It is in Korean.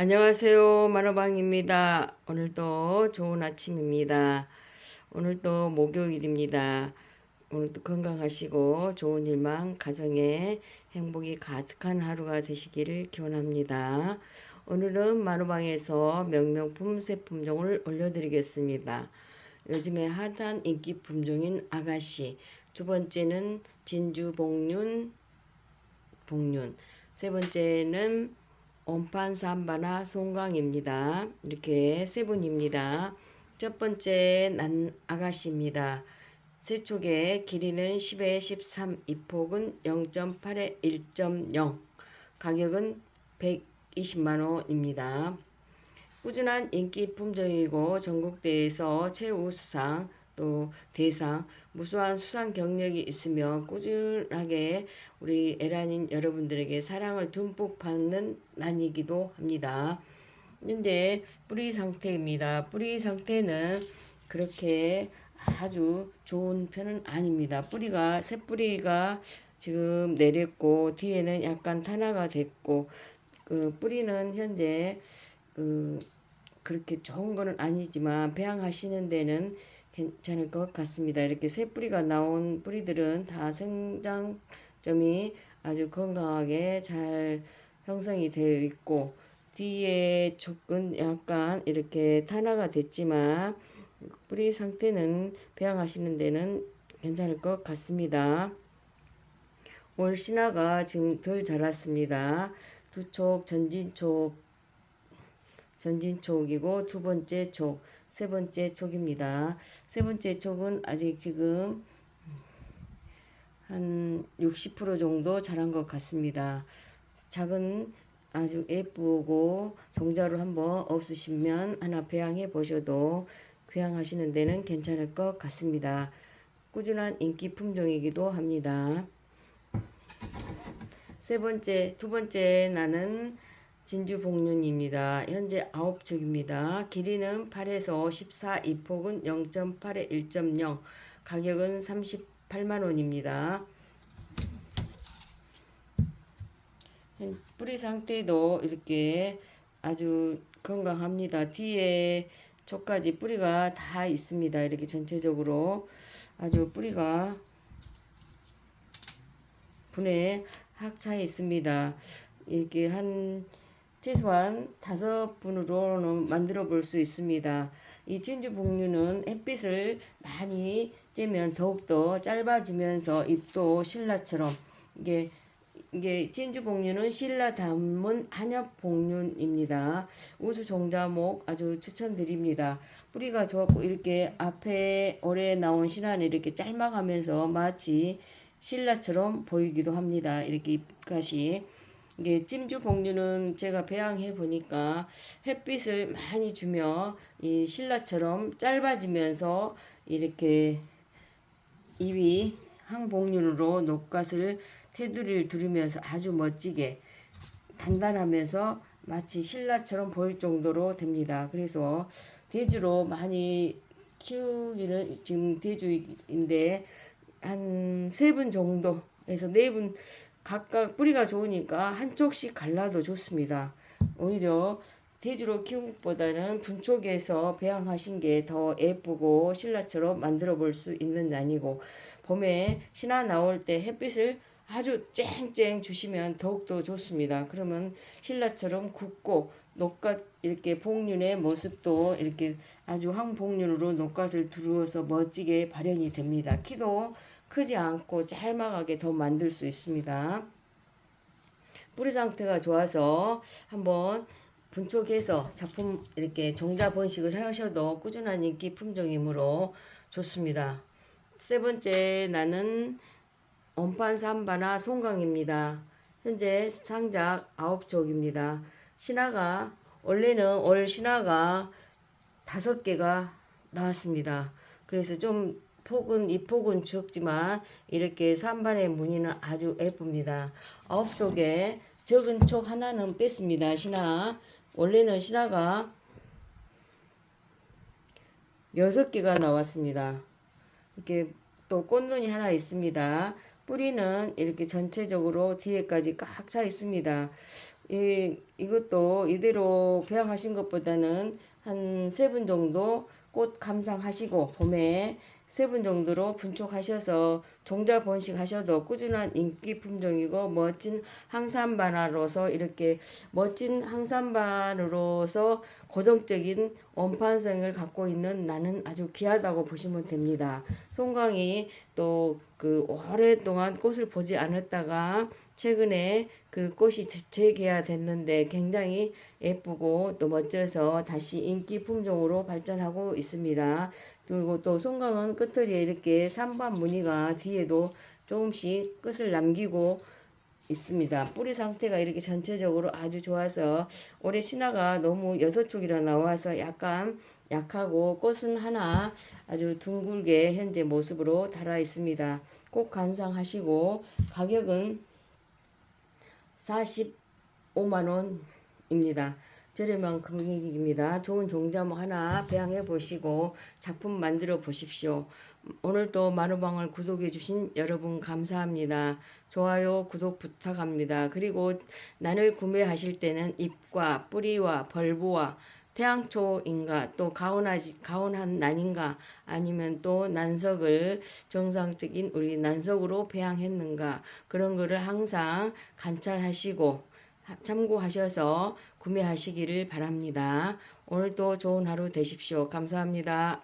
안녕하세요. 만화방입니다. 오늘도 좋은 아침입니다. 오늘도 목요일입니다. 오늘도 건강하시고 좋은 일만 가정에 행복이 가득한 하루가 되시기를 기원합니다. 오늘은 만화방에서 명명품 새 품종을 올려드리겠습니다. 요즘에 핫한 인기 품종인 아가씨, 두 번째는 진주 복륜, 복륜, 세 번째는 온판 삼바나 송강입니다. 이렇게 세 분입니다. 첫 번째 난 아가씨입니다. 세 촉의 길이는 10에 13, 이 폭은 0.8에 1.0, 가격은 120만 원입니다. 꾸준한 인기 품종이고 전국대회에서 최우수상 또 대상 무수한 수상 경력이 있으며 꾸준하게 우리 에란인 여러분들에게 사랑을 듬뿍 받는 난이기도 합니다. 현재 뿌리 상태입니다. 뿌리 상태는 그렇게 아주 좋은 편은 아닙니다. 뿌리가 새 뿌리가 지금 내렸고 뒤에는 약간 탄화가 됐고 그 뿌리는 현재 그 그렇게 좋은 거는 아니지만 배양하시는 데는 괜찮을 것 같습니다. 이렇게 새 뿌리가 나온 뿌리들은 다 생장점이 아주 건강하게 잘 형성이 되어 있고 뒤에 촉은 약간 이렇게 탄화가 됐지만 뿌리 상태는 배양하시는 데는 괜찮을 것 같습니다. 올 신화가 지금 덜 자랐습니다. 두촉 전진촉 전진촉이고 두 번째 촉, 세 번째 촉입니다. 세 번째 촉은 아직 지금 한 60% 정도 자란 것 같습니다. 작은 아주 예쁘고 종자로 한번 없으시면 하나 배양해 보셔도 배양하시는 데는 괜찮을 것 같습니다. 꾸준한 인기 품종이기도 합니다. 세 번째, 두 번째 나는 진주 복륜입니다. 현재 9척입니다. 길이는 8에서 14, 이 폭은 0.8에 1.0, 가격은 38만 원입니다. 뿌리 상태도 이렇게 아주 건강합니다. 뒤에 쪽까지 뿌리가 다 있습니다. 이렇게 전체적으로 아주 뿌리가 분에 학차에 있습니다. 이렇게 한 최소한 다섯 분으로는 만들어 볼 수 있습니다. 이 진주 복류는 햇빛을 많이 쬐면 더욱더 짧아지면서 잎도 신라처럼 이게 이게 진주 복류는 신라 담은 한엽 복륜입니다. 우수 종자목 아주 추천드립니다. 뿌리가 좋았고 이렇게 앞에 올해 나온 신화는 이렇게 짤막하면서 마치 신라처럼 보이기도 합니다. 이렇게 잎갓이 이게 찜주 복류는 제가 배양해 보니까 햇빛을 많이 주며 이 신라처럼 짧아지면서 이렇게 잎이 항복륜으로 녹갓을 테두리를 두르면서 아주 멋지게 단단하면서 마치 신라처럼 보일 정도로 됩니다. 그래서 대주로 많이 키우기는 지금 대주인데 한 세 분 정도에서 네 분 각각 뿌리가 좋으니까 한쪽씩 갈라도 좋습니다. 오히려 대주로 키운 것보다는 분촉에서 배양하신 게 더 예쁘고 신라처럼 만들어 볼 수 있는 난이고 봄에 신화 나올 때 햇빛을 아주 쨍쨍 주시면 더욱더 좋습니다. 그러면 신라처럼 굵고 녹갓 이렇게 복륜의 모습도 이렇게 아주 항복륜으로 녹갓을 두루어서 멋지게 발현이 됩니다. 키도 크지 않고 짤막하게 더 만들 수 있습니다. 뿌리 상태가 좋아서 한번 분촉해서 작품 이렇게 종자 번식을 하셔도 꾸준한 인기 품종이므로 좋습니다. 세 번째 나는 온판 삼바나 송강입니다. 현재 상작 9촉입니다. 신화가 원래는 올 신화가 다섯 개가 나왔습니다. 그래서 좀 폭은 이 폭은 적지만 이렇게 삼반의 무늬는 아주 예쁩니다. 아홉 촉에 적은 촉 하나는 뺐습니다. 신화 원래는 신화가 여섯 개가 나왔습니다. 이렇게 또 꽃눈이 하나 있습니다. 뿌리는 이렇게 전체적으로 뒤에까지 꽉 차 있습니다. 이, 이것도 이대로 배양하신 것보다는 한 세 분 정도 꽃 감상하시고 봄에 세 분 정도로 분촉하셔서 종자 번식하셔도 꾸준한 인기 품종이고 멋진 항산반화로서 이렇게 멋진 항산반으로서 고정적인 원판성을 갖고 있는 나는 아주 귀하다고 보시면 됩니다. 송강이 또 그 오랫동안 꽃을 보지 않았다가 최근에 그 꽃이 재- 재개화됐는데 굉장히 예쁘고 또 멋져서 다시 인기 품종으로 발전하고 있습니다. 그리고 또 송강은 끝털이에 이렇게 산반 무늬가 뒤에 도 조금씩 끝을 남기고 있습니다. 뿌리 상태가 이렇게 전체적으로 아주 좋아서 올해 신화가 너무 여섯 쪽이라 나와서 약간 약하고 꽃은 하나 아주 둥글게 현재 모습으로 달아 있습니다. 꼭 감상하시고 가격은 45만 원입니다. 저렴한 금액입니다. 좋은 종자모 하나 배양해 보시고 작품 만들어 보십시오. 오늘도 마루방을 구독해 주신 여러분 감사합니다. 좋아요, 구독 부탁합니다. 그리고 난을 구매하실 때는 잎과 뿌리와 벌보와 태양초인가 또 가온하지 가온한 난인가 아니면 또 난석을 정상적인 우리 난석으로 배양했는가 그런 거를 항상 관찰하시고 참고하셔서 구매하시기를 바랍니다. 오늘도 좋은 하루 되십시오. 감사합니다.